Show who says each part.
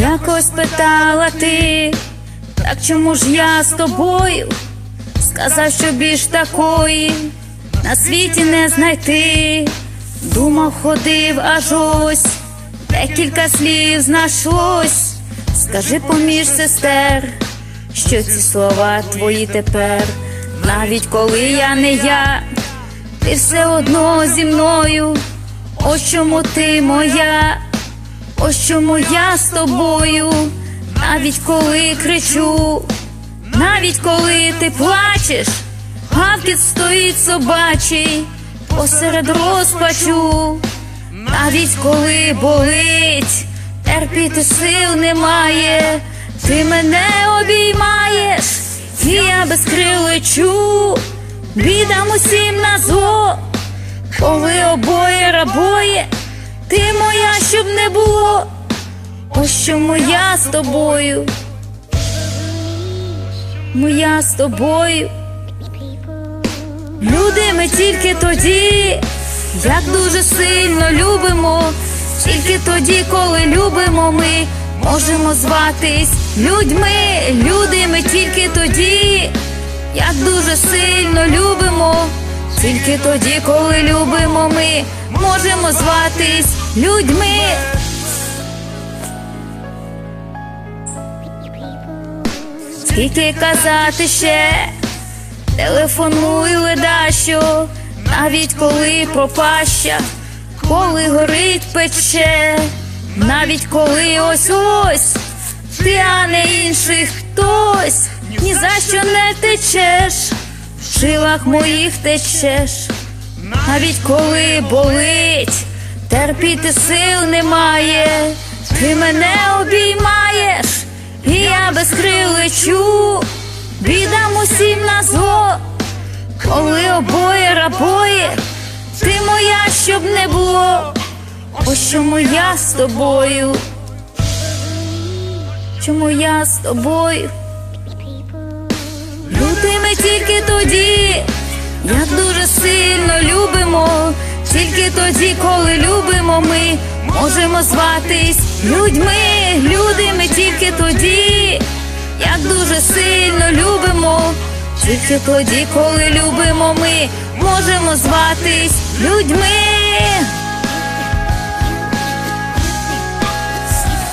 Speaker 1: Якось питала ти, так чому ж я з тобою? Сказав, що більш такої на світі не знайти. Думав, ходив аж ось, декілька слів знайшлось. Скажи поміж сестер, що ці слова твої тепер, навіть коли я не я, ти все одно зі мною. Ось чому ти моя, ось чому я з тобою, навіть коли кричу, навіть коли ти плачеш, гавкіт стоїть собачий посеред розпачу, навіть коли болить, терпіти сил немає, ти мене обіймаєш, і я без крил лечу, бідам усім на зло, коли обоє рабоє, ти моя, щоб не було, ось чому я з тобою, моя з тобою. Люди ми тільки тоді, як дуже сильно любимо, тільки тоді, коли любимо, ми можемо зватись людьми. Люди ми тільки тоді, як дуже сильно любимо, тільки тоді, коли любимо, ми можемо зватись людьми. Скільки казати ще? Телефонуй ледащо, навіть коли пропаща, коли горить пече, навіть коли ось ось, ти, а не інший хтось, ні за що не течеш, жилах моїх течеш, навіть коли болить, терпіти сил немає, ти мене обіймаєш, і я без крил лечу. Бідам усім на зло, коли обоє рабоє, ти моя, щоб не було, ось чому я з тобою, чому я з тобою, тільки тоді, як дуже сильно любимо, тільки тоді, коли любимо, ми можемо зватись людьми, люди ми тільки тоді як дуже сильно любимо, тільки тоді, коли любимо, ми можемо зватись людьми.